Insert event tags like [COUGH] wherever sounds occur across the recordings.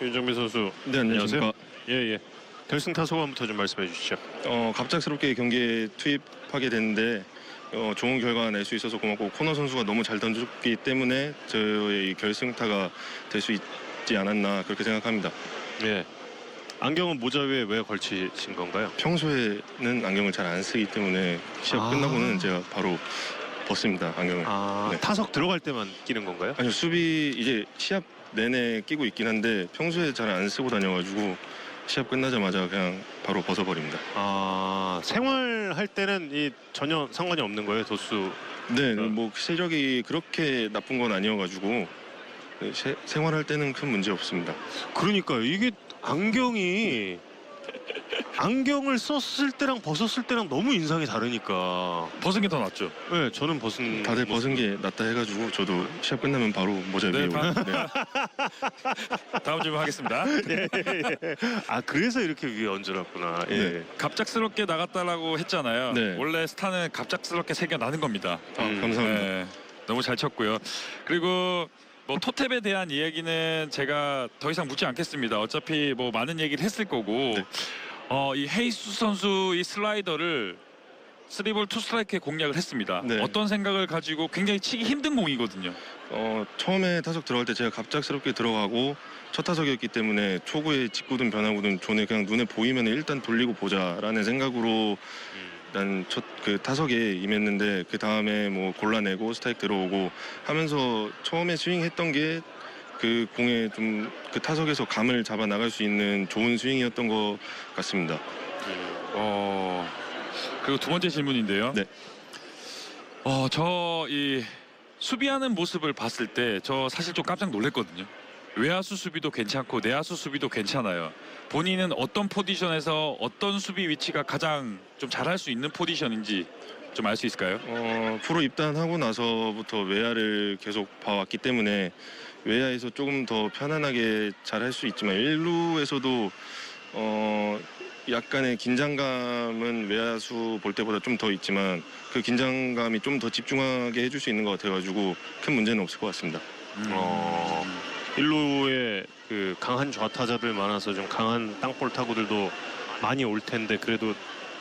윤정민 선수 네 안녕하세요. 예 예 결승 타소감부터 좀 말씀해 주시죠. 어, 갑작스럽게 경기에 투입하게 됐는데 어, 좋은 결과 낼 수 있어서 고맙고 코너 선수가 너무 잘 던졌기 때문에 저의 이 결승타가 될 수 있지 않았나 그렇게 생각합니다. 예 안경은 모자 위에 왜 걸치신 건가요? 평소에는 안경을 잘 안 쓰기 때문에 시합 아. 끝나고는 제가 바로 벗습니다 안경을. 아 네. 타석 들어갈 때만 끼는 건가요? 아니요 수비 이제 시합 내내 끼고 있긴 한데 평소에 잘 안 쓰고 다녀가지고 시합 끝나자마자 그냥 바로 벗어버립니다. 아 생활할 때는 이 전혀 상관이 없는 거예요 도수. 네, 어. 뭐 세력이 그렇게 나쁜 건 아니어가지고 네, 세- 생활할 때는 큰 문제 없습니다. 그러니까요 이게 안경이 안경을 썼을 때랑 벗었을 때랑 너무 인상이 다르니까. 벗은 게 더 낫죠. 네 저는 벗은 다들 벗은 게 낫다 해가지고 저도 시합 끝나면 바로 모자 네, 위에 다- 올려. 네. 다음 질문 하겠습니다. [LAUGHS] 아 그래서 이렇게 위에 얹어놨구나. 예. 네. 갑작스럽게 나갔다라고 했잖아요. 네. 원래 스타는 갑작스럽게 새겨 나는 겁니다. 아, 음, 감사합니다. 네, 너무 잘 쳤고요. 그리고 뭐 토탭에 대한 이야기는 제가 더 이상 묻지 않겠습니다. 어차피 뭐 많은 얘기를 했을 거고 네. 어, 이 헤이수 선수 이 슬라이더를 3볼 2 스트라이크에 공략을 했습니다. 네. 어떤 생각을 가지고 굉장히 치기 힘든 공이거든요. 어, 처음에 타석 들어갈 때 제가 갑작스럽게 들어가고 첫 타석이었기 때문에 초구에 직구든 변화구든 존에 그냥 눈에 보이면 일단 돌리고 보자라는 생각으로 음. 일단 첫그 타석에 임했는데 그 다음에 뭐 골라내고 스타일 들어오고 하면서 처음에 스윙했던 게 그 공에 좀 그 타석에서 감을 잡아 나갈 수 있는 좋은 스윙이었던 것 같습니다. 어 그리고 두 번째 질문인데요. 네. 어저 이 수비하는 모습을 봤을 때 저 사실 좀 깜짝 놀랐거든요. 외야수 수비도 괜찮고 내야수 수비도 괜찮아요. 본인은 어떤 포지션에서 어떤 수비 위치가 가장 좀 잘할 수 있는 포지션인지 좀 알 수 있을까요? 어, 프로 입단하고 나서부터 외야를 계속 봐왔기 때문에 외야에서 조금 더 편안하게 잘 할 수 있지만 일루에서도 어, 약간의 긴장감은 외야수 볼 때보다 좀 더 있지만 그 긴장감이 좀 더 집중하게 해줄 수 있는 것 같아가지고 큰 문제는 없을 것 같습니다. 음. 어. 일루에 그 강한 좌타자들 많아서 좀 강한 땅볼 타구들도 많이 올 텐데 그래도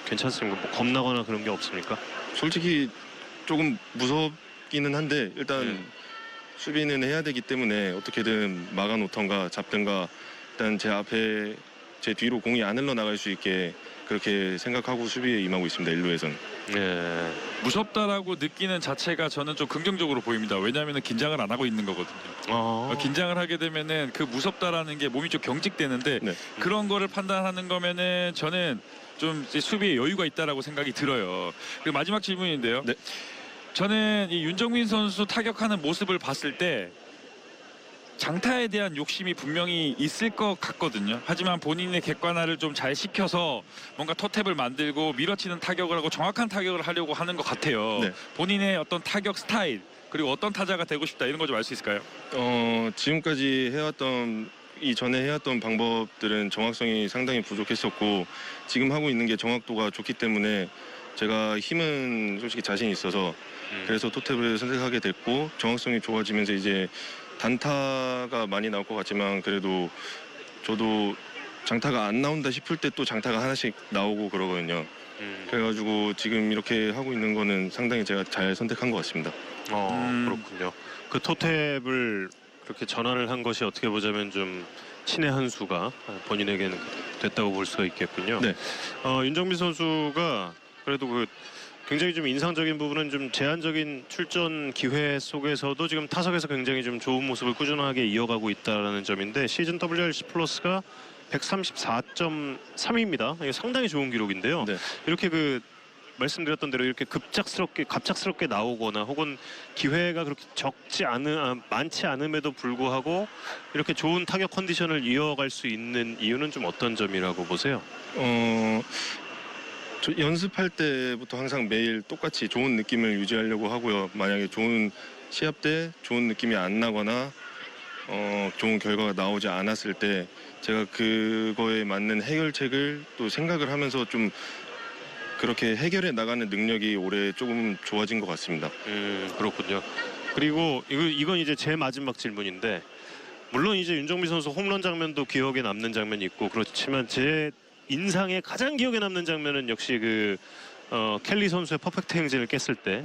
괜찮습니까? 뭐 겁나거나 그런 게 없습니까? 솔직히 조금 무섭기는 한데 일단 네. 수비는 해야 되기 때문에 어떻게든 막아놓던가 잡든가 일단 제 앞에 제 뒤로 공이 안 흘러나갈 수 있게 그렇게 생각하고 수비에 임하고 있습니다. 일루에선. 예. 무섭다라고 느끼는 자체가 저는 좀 긍정적으로 보입니다. 왜냐하면 긴장을 안 하고 있는 거거든요. 어. 긴장을 하게 되면은 그 무섭다라는 게 몸이 좀 경직되는데 네. 그런 거를 판단하는 거면은 저는 좀 수비에 여유가 있다라고 생각이 들어요. 그리고 마지막 질문인데요. 네. 저는 이 윤정민 선수 타격하는 모습을 봤을 때 장타에 대한 욕심이 분명히 있을 것 같거든요. 하지만 본인의 객관화를 좀 잘 시켜서 뭔가 토탭을 만들고 밀어치는 타격을 하고 정확한 타격을 하려고 하는 것 같아요. 네. 본인의 어떤 타격 스타일 그리고 어떤 타자가 되고 싶다 이런 거 좀 알 수 있을까요? 어, 지금까지 해왔던 이 전에 해왔던 방법들은 정확성이 상당히 부족했었고 지금 하고 있는 게 정확도가 좋기 때문에 제가 힘은 솔직히 자신 있어서 음. 그래서 토탭을 선택하게 됐고 정확성이 좋아지면서 이제 단타가 많이 나올 것 같지만 그래도 저도 장타가 안 나온다 싶을 때 또 장타가 하나씩 나오고 그러거든요. 음. 그래가지고 지금 이렇게 하고 있는 거는 상당히 제가 잘 선택한 것 같습니다. 어, 음. 그렇군요. 그 토탭을 그렇게 전환을 한 것이 어떻게 보자면 좀 신의 한 수가 본인에게는 됐다고 볼 수가 있겠군요. 네. 어, 윤정민 선수가 그래도 그 굉장히 좀 인상적인 부분은 좀 제한적인 출전 기회 속에서도 지금 타석에서 굉장히 좀 좋은 모습을 꾸준하게 이어가고 있다라는 점인데 시즌 WRC 플러스가 134.3입니다. 이게 상당히 좋은 기록인데요. 네. 이렇게 그 말씀드렸던 대로 이렇게 급작스럽게 갑작스럽게 나오거나 혹은 기회가 그렇게 적지 않은 아, 많지 않음에도 불구하고 이렇게 좋은 타격 컨디션을 이어갈 수 있는 이유는 좀 어떤 점이라고 보세요? 어, 저 연습할 때부터 항상 매일 똑같이 좋은 느낌을 유지하려고 하고요. 만약에 좋은 시합 때 좋은 느낌이 안 나거나 어, 좋은 결과가 나오지 않았을 때 제가 그거에 맞는 해결책을 또 생각을 하면서 좀 그렇게 해결해 나가는 능력이 올해 조금 좋아진 것 같습니다. 음 그렇군요. 그리고 이거 이건 이제 제 마지막 질문인데 물론 이제 윤정미 선수 홈런 장면도 기억에 남는 장면이 있고 그렇지만 제 인상에 가장 기억에 남는 장면은 역시 그 어, 켈리 선수의 퍼펙트 행진을 깼을 때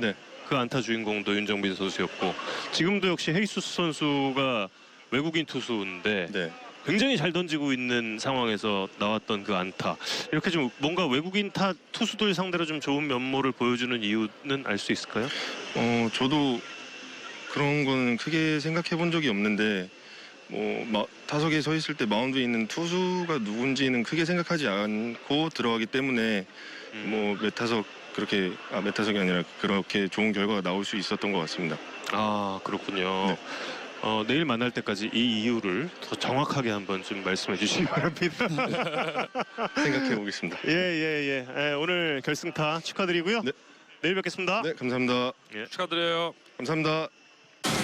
그 네. 안타 주인공도 윤정빈 선수였고 지금도 역시 헤이수스 선수가 외국인 투수인데 네. 굉장히 잘 던지고 있는 상황에서 나왔던 그 안타 이렇게 좀 뭔가 외국인 타 투수들 상대로 좀 좋은 면모를 보여주는 이유는 알 수 있을까요? 어 저도 그런 거는 크게 생각해 본 적이 없는데 뭐 마- 타석에 서 있을 때 마운드에 있는 투수가 누군지는 크게 생각하지 않고 들어가기 때문에 음. 뭐 메타석 그렇게 아 메타석이 아니라 그렇게 좋은 결과가 나올 수 있었던 것 같습니다. 아 그렇군요. 네. 어, 내일 만날 때까지 이 이유를 더 정확하게 한번 좀 말씀해 주시기 [LAUGHS] 바랍니다. 생각해 보겠습니다. 예 예 예. 예, 오늘 결승타 축하드리고요. 네. 내일 뵙겠습니다. 네 감사합니다. 축하드려요. 감사합니다.